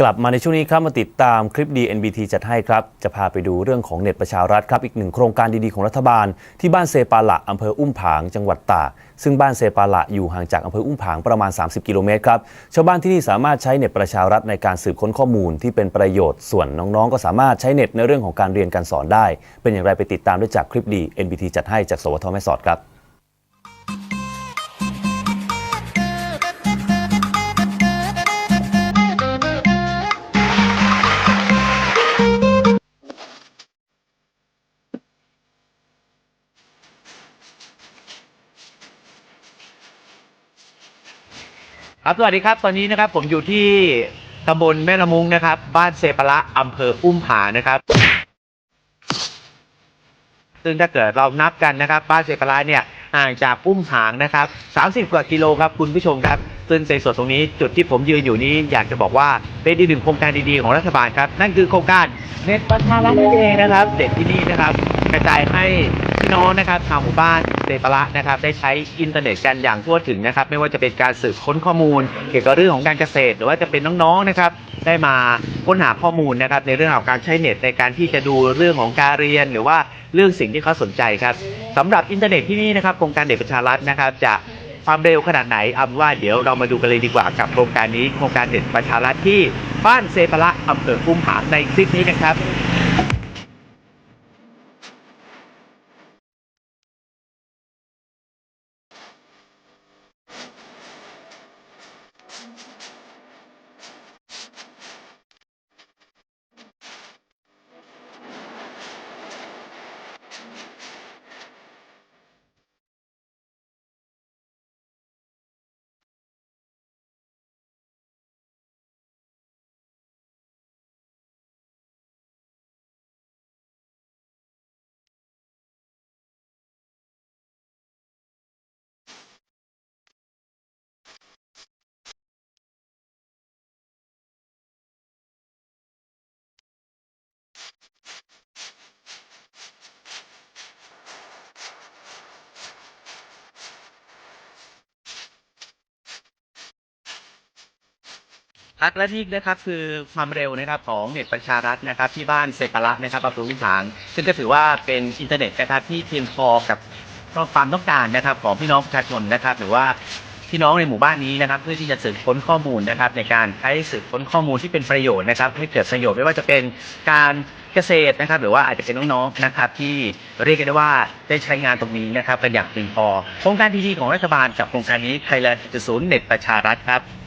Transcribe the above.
กลับมาในช่วงนี้ครับมาติดตามคลิปดี NBT จัดให้ครับ จะพาไปดูเรื่องของเน็ตประชารัฐครับ อีกหนึ่งโครงการดีๆของรัฐบาล ที่บ้านเซปาละอำเภออุ้มผางจังหวัดตากซึ่งบ้านเซปาละอยู่ห่างจากอำเภออุ้มผางประมาณ 30 กิโลเมตรครับชาวบ้านที่นี่สามารถใช้เน็ตประชารัฐในการสืบค้นข้อมูลที่เป็นประโยชน์ส่วนน้องๆ ก็สามารถใช้เน็ตในเรื่องของการเรียนการสอนได้ เป็นอย่างไรไปติดตามได้จากคลิปดี NBT จัดให้จากสวทแม่สอดครับ ครับสวัสดีครับตอนนี้นะครับผมอยู่ที่ตำบลแม่ละมุงนะครับ บ้านเซปะละอำเภออุ้มผานะครับ ซึ่งถ้าเกิดเรานับกันนะครับ บ้านเซปะละเนี่ยห่างจากอุ้มผางนะครับ 30 กว่ากิโลครับคุณผู้ชมครับ ซึ่งในส่วนตรงนี้จุดที่ผมยืนอยู่นี้อยากจะบอกว่าเป็นอีกหนึ่งโครงการดีๆของรัฐบาลครับ นั่นคือโครงการเน็ตประชารัฐนั่นเองนะครับ เด็กที่นี่นะครับ กระจายให้ น้องนะครับชาวหมู่บ้านเซปละนะครับได้ใช้อินเทอร์เน็ตกันอย่างทั่วถึงนะครับไม่ว่าจะเป็นการสืบค้นข้อมูล เกี่ยวกับเรื่องของการเกษตร หรือว่าจะเป็นน้องๆนะครับได้มาค้นหาข้อมูลนะครับในเรื่องของการใช้เน็ตในการที่จะดูเรื่องของการเรียน หรือว่าเรื่องสิ่งที่เขาสนใจครับสำหรับอินเทอร์เน็ตที่นี่นะครับโครงการเด็กประชารัฐนะครับจะความเร็วขนาดไหนเอาว่าเดี๋ยวเรามาดูกันเลยดีกว่ากับโครงการนี้โครงการเด็กประชารัฐที่บ้านเซปละอำเภออุ้มผางในคลิปนี้นะครับ ครับและนี่นะครับคือความเร็วนะครับของเน็ตประชารัฐนะครับที่บ้านเซปาระนะครับอำเภอวิหางซึ่งก็ถือว่าเป็นอินเทอร์เน็ตนะครับที่เพียงพอกับความต้องการนะครับของพี่น้องประชาชนนะครับ หรือว่าพี่น้องในหมู่บ้านนี้นะครับเพื่อที่จะสืบค้นข้อมูลนะครับ ในการใช้สืบค้นข้อมูลที่เป็นประโยชน์นะครับให้เกิดประโยชน์ไม่ว่าจะเป็นการเกษตรนะครับ หรือว่าอาจจะเป็นน้องๆนะครับ ที่เรียกได้ว่าได้ใช้งานตรงนี้นะครับกันอย่างเพียงพอโครงการดีๆของรัฐบาลกับโครงการนี้ไทยแลนด์จุดศูนย์เน็ตประชารัฐครับ